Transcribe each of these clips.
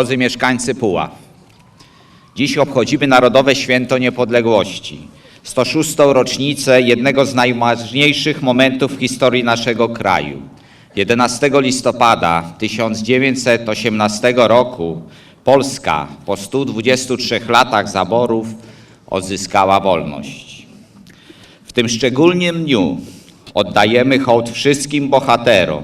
Drodzy mieszkańcy Puław, dziś obchodzimy Narodowe Święto Niepodległości, 106. rocznicę jednego z najważniejszych momentów w historii naszego kraju. 11 listopada 1918 roku Polska po 123 latach zaborów odzyskała wolność. W tym szczególnym dniu oddajemy hołd wszystkim bohaterom,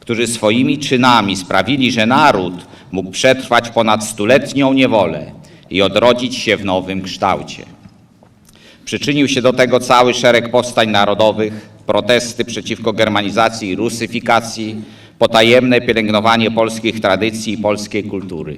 którzy swoimi czynami sprawili, że naród mógł przetrwać ponad stuletnią niewolę i odrodzić się w nowym kształcie. Przyczynił się do tego cały szereg powstań narodowych, protesty przeciwko germanizacji i rusyfikacji, potajemne pielęgnowanie polskich tradycji i polskiej kultury.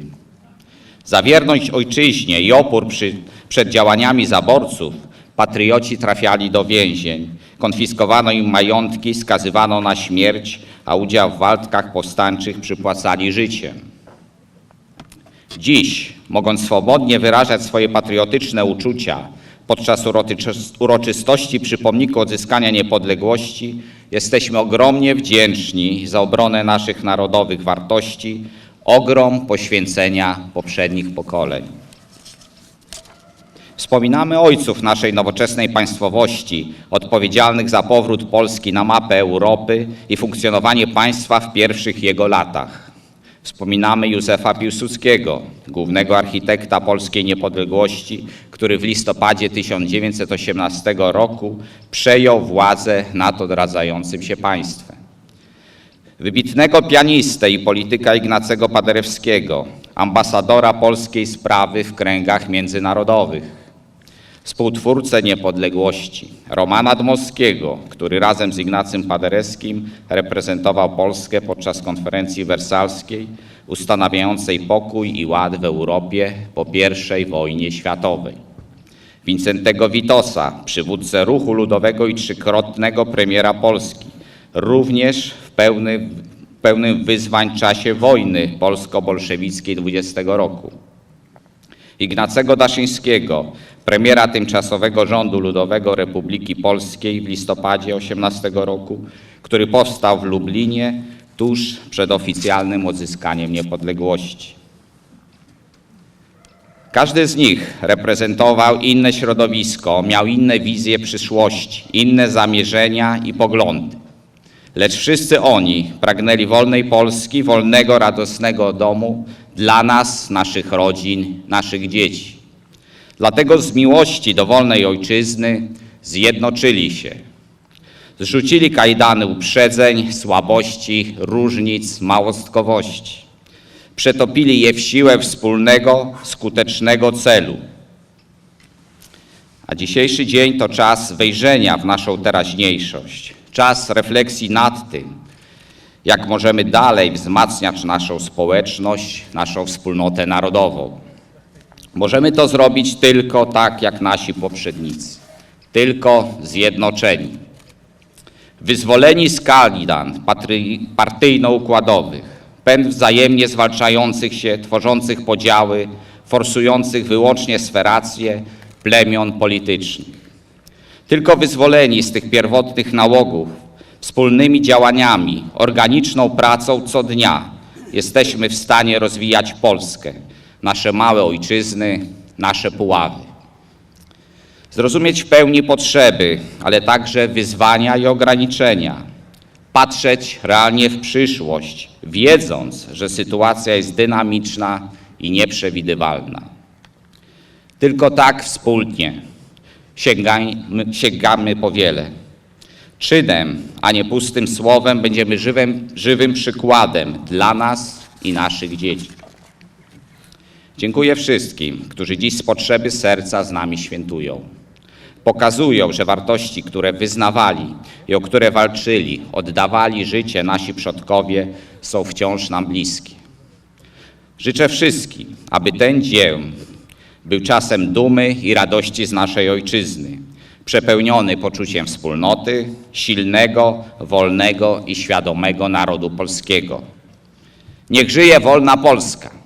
Za wierność ojczyźnie i opór przy, przed działaniami zaborców patrioci trafiali do więzień, konfiskowano im majątki, skazywano na śmierć, a udział w walkach powstańczych przypłacali życiem. Dziś, mogąc swobodnie wyrażać swoje patriotyczne uczucia podczas uroczystości przy pomniku odzyskania niepodległości, jesteśmy ogromnie wdzięczni za obronę naszych narodowych wartości, ogrom poświęcenia poprzednich pokoleń. Wspominamy ojców naszej nowoczesnej państwowości, odpowiedzialnych za powrót Polski na mapę Europy i funkcjonowanie państwa w pierwszych jego latach. Wspominamy Józefa Piłsudskiego, głównego architekta polskiej niepodległości, który w listopadzie 1918 roku przejął władzę nad odradzającym się państwem. Wybitnego pianistę i polityka Ignacego Paderewskiego, ambasadora polskiej sprawy w kręgach międzynarodowych, współtwórcę niepodległości, Romana Dmowskiego, który razem z Ignacym Paderewskim reprezentował Polskę podczas konferencji wersalskiej ustanawiającej pokój i ład w Europie po I wojnie światowej. Wincentego Witosa, przywódcę ruchu ludowego i trzykrotnego premiera Polski, również w pełny, pełnym wyzwań czasie wojny polsko-bolszewickiej 20 roku. Ignacego Daszyńskiego, premiera tymczasowego rządu ludowego Republiki Polskiej w listopadzie 18 roku, który powstał w Lublinie tuż przed oficjalnym odzyskaniem niepodległości. Każdy z nich reprezentował inne środowisko, miał inne wizje przyszłości, inne zamierzenia i poglądy. Lecz wszyscy oni pragnęli wolnej Polski, wolnego, radosnego domu dla nas, naszych rodzin, naszych dzieci. Dlatego z miłości do wolnej ojczyzny zjednoczyli się. Zrzucili kajdany uprzedzeń, słabości, różnic, małostkowości. Przetopili je w siłę wspólnego, skutecznego celu. A dzisiejszy dzień to czas wejrzenia w naszą teraźniejszość, czas refleksji nad tym, jak możemy dalej wzmacniać naszą społeczność, naszą wspólnotę narodową. Możemy to zrobić tylko tak, jak nasi poprzednicy, tylko zjednoczeni. Wyzwoleni z kalidan partyjno-układowych, pęd wzajemnie zwalczających się, tworzących podziały, forsujących wyłącznie sferację plemion politycznych. Tylko wyzwoleni z tych pierwotnych nałogów, wspólnymi działaniami, organiczną pracą co dnia jesteśmy w stanie rozwijać Polskę, nasze małe ojczyzny, nasze Puławy. Zrozumieć w pełni potrzeby, ale także wyzwania i ograniczenia. Patrzeć realnie w przyszłość, wiedząc, że sytuacja jest dynamiczna i nieprzewidywalna. Tylko tak wspólnie sięgajmy, sięgamy po wiele. Czynem, a nie pustym słowem będziemy żywym, żywym przykładem dla nas i naszych dzieci. Dziękuję wszystkim, którzy dziś z potrzeby serca z nami świętują. Pokazują, że wartości, które wyznawali i o które walczyli, oddawali życie nasi przodkowie, są wciąż nam bliskie. Życzę wszystkim, aby ten dzień był czasem dumy i radości z naszej ojczyzny, przepełniony poczuciem wspólnoty, silnego, wolnego i świadomego narodu polskiego. Niech żyje wolna Polska!